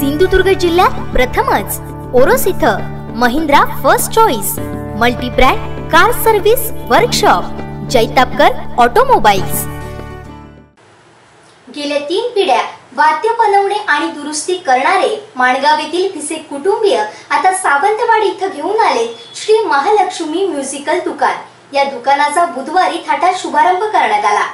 सिंधुदुर्ग जिल्ह्यात प्रथमच. ओरोस इथं Mahindra first choice multibrand car service workshop Jaitapkar automobiles. गेल्या तीन पिढ्या वाद्य बनवणे आणि दुरुस्ती करणारे माणगाव येथील भिसे कुटुंबीय आता सावंतवाडी इथं घेऊन आले श्री महालक्ष्मी म्युझिकल दुकान. या दुकानाचा बुधवारी थाटात शुभारंभ करण्यात आला.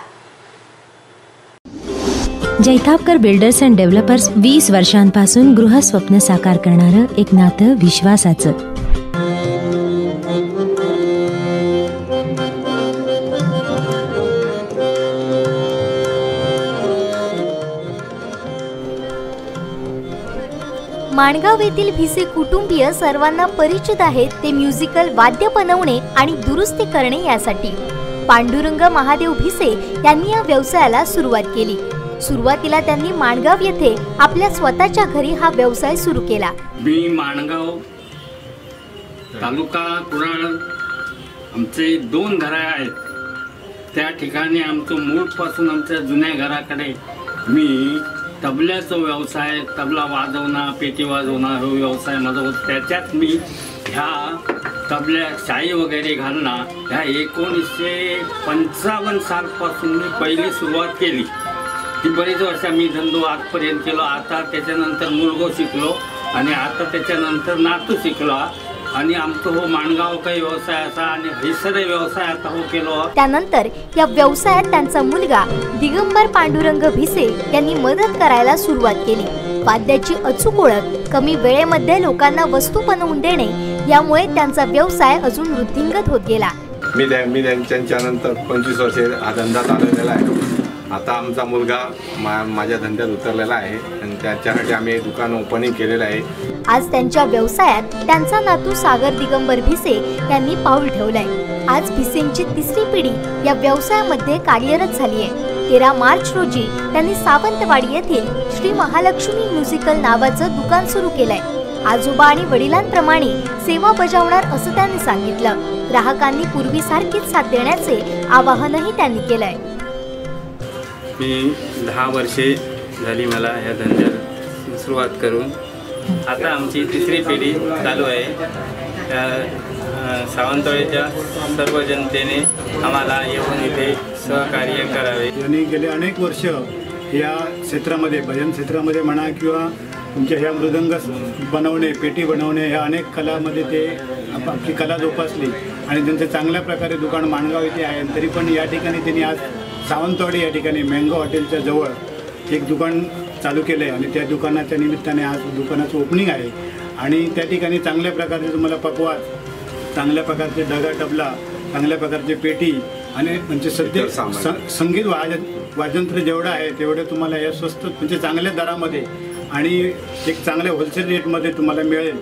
जैतापकर बिल्डर्स अँड डेव्हलपर्स वीस वर्षांपासून गृहस्वप्न साकार करणारं एक नातं विश्वासाचं. माणगाव येथील भिसे कुटुंबीय सर्वांना परिचित आहेत ते म्युझिकल वाद्य बनवणे आणि दुरुस्ती करणे यासाठी. पांडुरंग महादेव भिसे यांनी या व्यवसायाला सुरुवात केली. सुरुवातीला त्यांनी माणगाव येथे आपल्या स्वतःच्या घरी हा व्यवसाय सुरू केला. मी माणगाव तालुका कुराळ आमचे दोन घरं आहेत. त्या ठिकाणी आमचं मूळपासून आमच्या जुन्या घराकडे मी तबल्याचा व्यवसाय तबला वाजवणं पेटी वाजवणं हा व्यवसाय माझा होता. त्याच्यात मी ह्या तबल्या शाई वगैरे घालणं ह्या एकोणीसशे पंचावन्न सालपासून मी पहिली सुरुवात केली. ती बरीच वर्ष मी धंदो आजपर्यंत केलो. आता त्याच्यानंतर मुलगो शिकलो आणि आता त्याच्यानंतर नातू शिकलो. आणि आमचं हो माणगाव काही व्यवसाय असा आणि हैसर व्यवसाय आता हो केलो. त्यानंतर या व्यवसायात त्यांचा मुलगा दिगंबर पांडुरंग भिसे यांनी मदत करायला सुरुवात केली. वाद्याची अचूक ओळख कमी वेळेमध्ये लोकांना वस्तू बनवून देणे यामुळे त्यांचा व्यवसाय अजून वृद्धिंगत होत गेला. मी मी त्यां- त्यांच्यानंतर पंचवीस वर्षे हा धंदा चालवलेला आहे. आता आमचा मुलगा मा माझ्या धंद्यात उतरलेला आहे. आणि त्याच्यासाठी आम्ही दुकान ओपनिंग केलेलं आहे. आज त्यांच्या व्यवसायात त्यांचा नातू सागर दिगंबर भिसे यांनी पाऊल ठेवलंय. आज भिसेंची तिसरी पिढी या व्यवसायामध्ये कार्यरत झाली आहे. तेरा मार्च रोजी त्यांनी सावंतवाडी येथील श्री महालक्ष्मी म्युझिकल नावाचं दुकान सुरू केलंय. आजोबा आणि वडिलांप्रमाणे सेवा बजावणार असं त्यांनी सांगितलं. ग्राहकांनी पूर्वीसारखीच साथ देण्याचे आवाहनही त्यांनी केलंय. मी दहा वर्षे झाली मला ह्या धंद्यात सुरुवात करून. आता आमची तिसरी पिढी चालू आहे. त्या सावंतवाडीच्या सर्व जनतेने आम्हाला येऊन इथे सहकार्य करावे. यांनी गेले अनेक वर्ष या क्षेत्रामध्ये भजन क्षेत्रामध्ये म्हणा किंवा तुमच्या ह्या मृदंग बनवणे पेटी बनवणे ह्या अनेक कलामध्ये ते आपली कला जोपासली. आणि त्यांचं चांगल्या प्रकारे दुकान माणगाव इथे आहे. तरी पण या ठिकाणी त्यांनी आज सावंतवाडी या ठिकाणी मँगो हॉटेलच्या जवळ एक दुकान चालू केलं आहे आणि त्या दुकानाच्या निमित्ताने आज दुकानाचं ओपनिंग आहे. आणि त्या ठिकाणी चांगल्या प्रकारचे तुम्हाला पकवान चांगल्या प्रकारचे डगा टबला चांगल्या प्रकारचे पेटी आणि म्हणजे सध्या संगीत वाजन वाजंत्र जेवढं आहे तेवढं तुम्हाला या स्वस्त म्हणजे चांगल्या दरामध्ये आणि एक चांगल्या होलसेल रेटमध्ये तुम्हाला मिळेल.